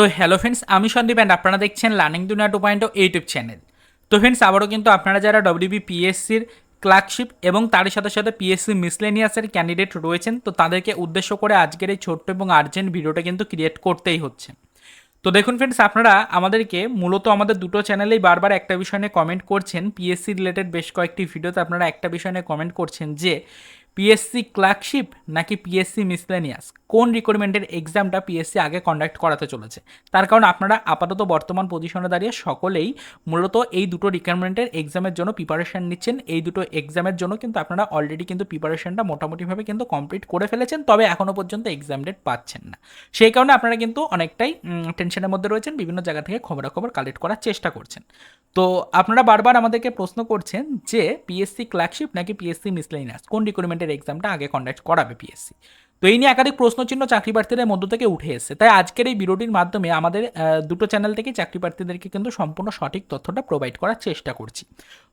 তো hello friends আমি Sandeep and আপনারা দেখছেন learning Duniya two point YouTube channel তো ফ্রেন্ডস আবারও কিন্তু আপনারা যারা ডব্লিউবি পিএসসির ক্লার্কশিপ এবং তার সাথে সাথে পিএসসি মিসলেনিয়াসের ক্যান্ডিডেট রয়েছেন, তো তাদেরকে উদ্দেশ্য করে আজকের এই ছোট্ট এবং আর্জেন্ট ভিডিওটা কিন্তু ক্রিয়েট করতেই হচ্ছে। তো দেখুন ফ্রেন্ডস আপনারা আমাদেরকে মূলত আমাদের দুটো চ্যানেলেই বারবার একটা বিষয় নিয়ে কমেন্ট করছেন। পিএসসি রিলেটেড বেশ কয়েকটি ভিডিওতে আপনারা একটা বিষয় নিয়ে কমেন্ট করছেন যে পিএসসি ক্লার্কশিপ নাকি পিএসসি মিসলেনিয়াস কোন রিক্রুটমেন্টের এক্সামটা পিএসসি আগে কন্ডাক্ট করাতে চলেছে? তার কারণ আপনারা আপাতত বর্তমান পজিশনে দাঁড়িয়ে সকলেই মূলত এই দুটো রিক্রুটমেন্টের এক্সামের জন্য প্রিপারেশান নিচ্ছেন। এই দুটো এক্সামের জন্য কিন্তু আপনারা অলরেডি কিন্তু প্রিপারেশনটা মোটামুটিভাবে কিন্তু কমপ্লিট করে ফেলেছেন, তবে এখনও পর্যন্ত এক্সাম ডেট পাচ্ছেন না। সেই কারণে আপনারা কিন্তু অনেকটাই টেনশনের মধ্যে রয়েছেন, বিভিন্ন জায়গা থেকে খবরাখবর কালেক্ট করার চেষ্টা করছেন। তো আপনারা বারবার আমাদেরকে প্রশ্ন করছেন যে পিএসসি ক্লার্কশিপ নাকি পিএসসি মিসলেনিয়াস কোন রিক্রুটমেন্টের এক্সামটা আগে কন্ডাক্ট করাবে পিএসসি তো এই নিয়ে একাধিক প্রশ্নচিহ্ন চাকরি প্রার্থীদের মধ্য থেকে উঠে এসেছে। তাই আজকের এই ভিডিওটির মাধ্যমে আমাদের দুটো চ্যানেল থেকে চাকরি প্রার্থীদেরকে কিন্তু সম্পূর্ণ সঠিক তথ্যটা প্রোভাইড করার চেষ্টা করছি।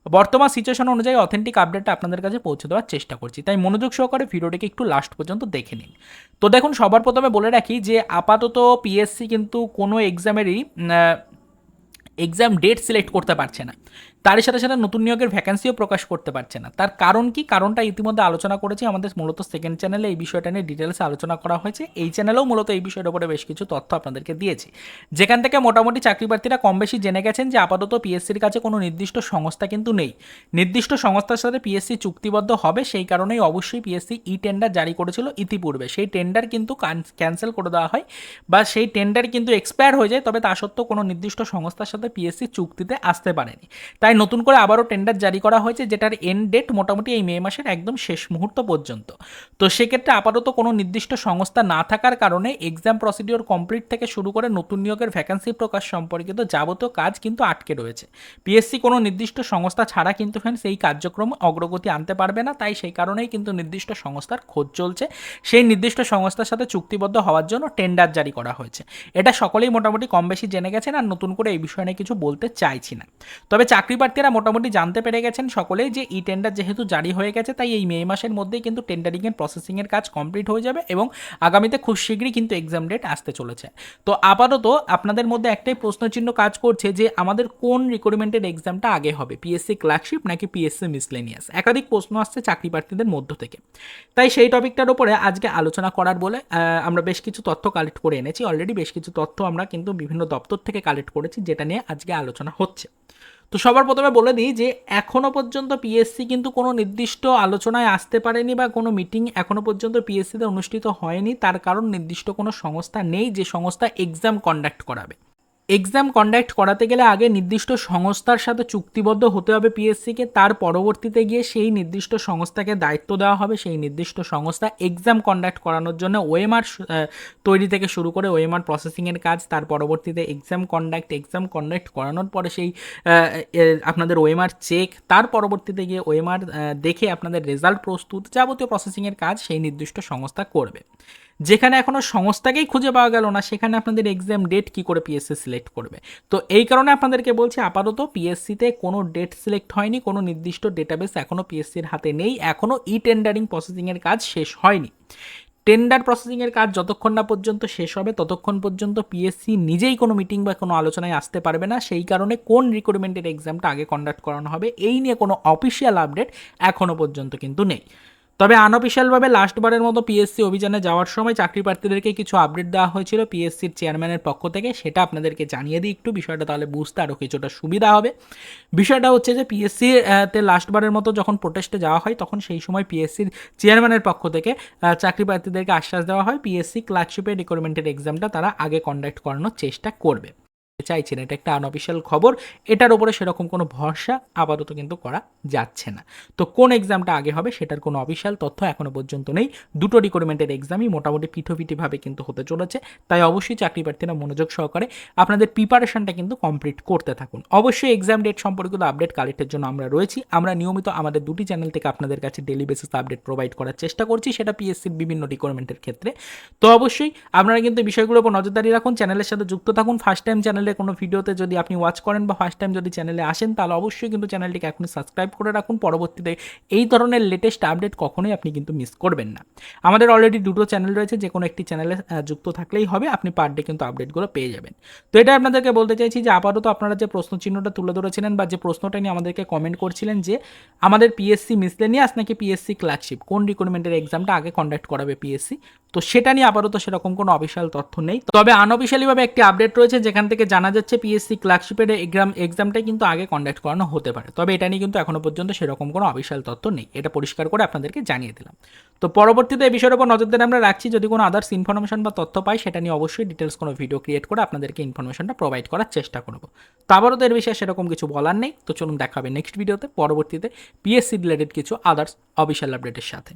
বর্তমান সিচুয়েশন অনুযায়ী অথেন্টিক আপডেটটা আপনাদের কাছে পৌঁছে দেওয়ার চেষ্টা করছি। তাই মনোযোগ সহকারে ভিডিওটিকে একটু লাস্ট পর্যন্ত দেখে নিন। তো দেখুন, সবার প্রথমে বলে রাখি যে আপাতত পিএসসি কিন্তু কোনো এক্সামেরই এক্সাম ডেট সিলেক্ট করতে পারছে না। তারই সাথে সাথে নতুন নিয়োগের ভ্যাকান্সিও প্রকাশ করতে পারছে না। তার কারণ কি? কারণটা ইতিমধ্যে আলোচনা করেছি। আমাদের মূলত সেকেন্ড চ্যানেলে এই বিষয়টা নিয়ে ডিটেলসে আলোচনা করা হয়েছে। এই চ্যানেলেও মূলত এই বিষয়ের উপরে বেশ কিছু তথ্য আপনাদেরকে দিয়েছি। যেখান থেকে মোটামুটি চাকরি প্রার্থীরা কম বেশি জেনে গেছেন যে আপাতত পিএসসির কাছে কোনো নির্দিষ্ট সংস্থা কিন্তু নেই। নির্দিষ্ট সংস্থার সাথে পিএসসি চুক্তিবদ্ধ হবে, সেই কারণেই অবশ্যই পিএসসি ই টেন্ডার জারি করেছিল ইতিপূর্বে। সেই টেন্ডার কিন্তু ক্যান্সেল করে দেওয়া হয় বা সেই টেন্ডার কিন্তু এক্সপায়ার হয়ে যায়, তবে তা সত্ত্বেও কোনো নির্দিষ্ট সংস্থার সাথে পিএসসি চুক্তিতে আসতে পারেনি। তাই নতুন করে আবারও টেন্ডার জারি করা হয়েছে, যেটার এন্ড ডেট মোটামুটি এই মে মাসের একদম শেষ মুহূর্ত পর্যন্ত। তো সেক্ষেত্রে আপাতত কোনো নির্দিষ্ট সংস্থা না থাকার কারণে এক্সাম প্রসিডিওর কমপ্লিট থেকে শুরু করে নতুন নিয়োগের ভ্যাকান্সি প্রকাশ সম্পর্কিত যাবতীয় কাজ কিন্তু আটকে রয়েছে। পিএসসি কোনো নির্দিষ্ট সংস্থা ছাড়া কিন্তু ফ্রেন্ডস এই কার্যক্রম অগ্রগতি আনতে পারবে না, তাই সেই কারণেই কিন্তু নির্দিষ্ট সংস্থার খোঁজ চলছে। সেই নির্দিষ্ট সংস্থার সাথে চুক্তিবদ্ধ হওয়ার জন্য টেন্ডার জারি করা হয়েছে। এটা সকলেই মোটামুটি কম বেশি জেনে গেছেন, আর নতুন করে এই বিষয়ে নিয়ে কিছু বলতে চাইছি না। তবে চাকরি প্রার্থীরা মোটামুটি জানতে পেরে গেছেন সকলেই যে ই টেন্ডার যেহেতু জারি হয়ে গেছে, তাই এই মে মাসের মধ্যেই কিন্তু টেন্ডারিংয়ের প্রসেসিংয়ের কাজ কমপ্লিট হয়ে যাবে এবং আগামীতে খুব শীঘ্রই কিন্তু এক্সাম ডেট আসতে চলেছে। তো আপাতত আপনাদের মধ্যে একটাই প্রশ্নচিহ্ন কাজ করছে যে আমাদের কোন রিক্রুটমেন্টের এক্সামটা আগে হবে পিএসসি ক্লার্কশিপ নাকি পিএসসি মিসলেনিয়াস একাধিক প্রশ্ন আসছে চাকরি প্রার্থীদের মধ্য থেকে। তাই সেই টপিকটার উপরে আজকে আলোচনা করার বলে আমরা বেশ কিছু তথ্য কালেক্ট করে এনেছি। অলরেডি বেশ কিছু তথ্য আমরা কিন্তু বিভিন্ন দপ্তর থেকে কালেক্ট করেছি, যেটা নিয়ে আজকে আলোচনা হচ্ছে। তো সবার প্রথমে বলে দিই যে এখনও পর্যন্ত পিএসসি কিন্তু কোনো নির্দিষ্ট আলোচনায় আসতে পারেনি বা কোনো মিটিং এখনও পর্যন্ত পিএসসিতে অনুষ্ঠিত হয়নি। তার কারণ নির্দিষ্ট কোনো সংস্থা নেই যে সংস্থা এক্সাম কন্ডাক্ট করাবে। এক্সাম কন্ডাক্ট করাতে গেলে আগে নির্দিষ্ট সংস্থার সাথে চুক্তিবদ্ধ হতে হবে পিএসসিকে তার পরবর্তীতে গিয়ে সেই নির্দিষ্ট সংস্থাকে দায়িত্ব দেওয়া হবে, সেই নির্দিষ্ট সংস্থা এক্সাম কন্ডাক্ট করানোর জন্য ওএমআর তৈরি থেকে শুরু করে ওএমআর প্রসেসিংয়ের কাজ, তার পরবর্তীতে এক্সাম কন্ডাক্ট এক্সাম কন্ডাক্ট করানোর পরে সেই আপনাদের ওএমআর চেক তার পরবর্তীতে গিয়ে ওএমআর দেখে আপনাদের রেজাল্ট প্রস্তুত যাবতীয় প্রসেসিংয়ের কাজ সেই নির্দিষ্ট সংস্থা করবে। যেখানে এখনও সংস্থাকেই খুঁজে পাওয়া গেল না, সেখানে আপনাদের এক্সাম ডেট কি করে পিএসসি করবে। তো এই কারণে আপনাদেরকে বলছি, আপাতত পিএসসিতে কোনো ডেট সিলেক্ট হয়নি, কোনো নির্দিষ্ট ডেটাবেস এখনও পিএসসির হাতে নেই এখনও ই টেন্ডারিং প্রসেসিংয়ের কাজ শেষ হয়নি। টেন্ডার প্রসেসিংয়ের কাজ যতক্ষণ না পর্যন্ত শেষ হবে, ততক্ষণ পর্যন্ত পিএসসি নিজেই কোনো মিটিং বা কোনো আলোচনায় আসতে পারবে না। সেই কারণে কোন রিক্রুটমেন্টের এক্সামটা আগে কন্ডাক্ট করানো হবে, এই নিয়ে কোনো অফিসিয়াল আপডেট এখনও পর্যন্ত কিন্তু নেই। তবে আনঅফিসিয়ালভাবে লাস্টবারের মতো পিএসসি অভিযানে যাওয়ার সময় চাকরি প্রার্থীদেরকে কিছু আপডেট দেওয়া হয়েছিল পিএসসির চেয়ারম্যানের পক্ষ থেকে, সেটা আপনাদেরকে জানিয়ে দিই একটু, বিষয়টা তাহলে বুঝতে আরও কিছুটা সুবিধা হবে। বিষয়টা হচ্ছে যে পিএসসি তে লাস্টবারের মতো যখন প্রোটেস্টে যাওয়া হয়, তখন সেই সময় পিএসসির চেয়ারম্যানের পক্ষ থেকে চাকরি প্রার্থীদেরকে আশ্বাস দেওয়া হয় পিএসসি ক্লার্কশিপের রিক্রুটমেন্টের এক্সামটা তারা আগে কন্ডাক্ট করানোর চেষ্টা করবে। চাইছেন এটা একটা আনঅফিসিয়াল খবর, এটার উপরে সেরকম কোনো ভরসা আপাতত কিন্তু করা যাচ্ছে না। তো কোন এক্সামটা আগে হবে সেটার কোনো অফিসিয়াল তথ্য এখনও পর্যন্ত নেই। দুটো রিক্রুটমেন্টের এক্সামই মোটামুটি পিঠোপিঠিভাবে কিন্তু হতে চলেছে, তাই অবশ্যই চাকরি প্রার্থীরা মনোযোগ সহকারে আপনাদের প্রিপারেশনটা কিন্তু কমপ্লিট করতে থাকুন। অবশ্যই এক্সাম ডেট সম্পর্কিত আপডেট কালেক্টের জন্য আমরা রয়েছি। আমরা নিয়মিত আমাদের দুটি চ্যানেল থেকে আপনাদের কাছে ডেলি বেসিস আপডেট প্রোভাইড করার চেষ্টা করছি, সেটা পিএসসির বিভিন্ন রিক্রুটমেন্টের ক্ষেত্রে। তো অবশ্যই আপনারা কিন্তু বিষয়গুলোর উপর নজরদারি রাখুন চ্যানেলের সাথে যুক্ত থাকুন ফার্স্ট টাইম চ্যানেলে করলে কোনো ভিডিওতে যদি আপনি ওয়াচ করেন বা ফার্স্ট টাইম যদি চ্যানেলে আসেন, তাহলে অবশ্যই কিন্তু চ্যানেলটিকে এখনই সাবস্ক্রাইব করে রাখুন। পরবর্তীতে এই ধরনের লেটেস্ট আপডেট কখনোই আপনি কিন্তু মিস করবেন না। আমাদের অলরেডি দুটো চ্যানেল রয়েছে, যে কোনো একটি চ্যানেলে যুক্ত থাকলেই হবে, আপনি পার ডে কিন্তু আপডেটগুলো পেয়ে যাবেন। তো এটা আপনাদেরকে বলতে চাইছি যে আপাতত আপনারা যে প্রশ্ন চিহ্নটা তুলে ধরেছিলেন বা যে প্রশ্নটা নিয়ে আমাদেরকে কমেন্ট করছিলেন যে আমাদের পিএসসি মিসলেনিয়াস নাকি পিএসসি ক্লার্কশিপ কোন রিক্রুটমেন্টের এক্সামটা আগে কন্ডাক্ট করাবে পিএসসি তো সেটা নিয়ে আপাতত সেরকম কোনো অফিসিয়াল তথ্য নেই। তবে আনঅফিসিয়ালিভাবে একটি আপডেট রয়েছে, যেখান থেকে জানা যাচ্ছে পিএসসি ক্লার্কশিপের এক্সাম এক্সামটাই কিন্তু আগে কন্ডাক্ট করানো হতে পারে। তবে এটা নিয়ে কিন্তু এখনও পর্যন্ত সেরকম কোনো অফিসিয়াল তথ্য নেই। এটা পরিষ্কার করে আপনাদেরকে জানিয়ে দিলাম। তো পরবর্তীতে এই বিষয়ের উপর নজরদারি আমরা রাখছি, যদি কোনো আদার্স ইনফরমেশন বা তথ্য পাই, সেটা নিয়ে অবশ্যই ডিটেলস কোনো ভিডিও ক্রিয়েট করে আপনাদেরকে ইনফরমেশনটা প্রোভাইড করার চেষ্টা করব। তো আবারও তো এর বিষয়ে সেরকম কিছু বলার নেই। তো চলুন দেখাবে নেক্সট ভিডিওতে পরবর্তীতে পিএসসি রিলেটেড কিছু আদার্স অফিসিয়াল আপডেটের সাথে।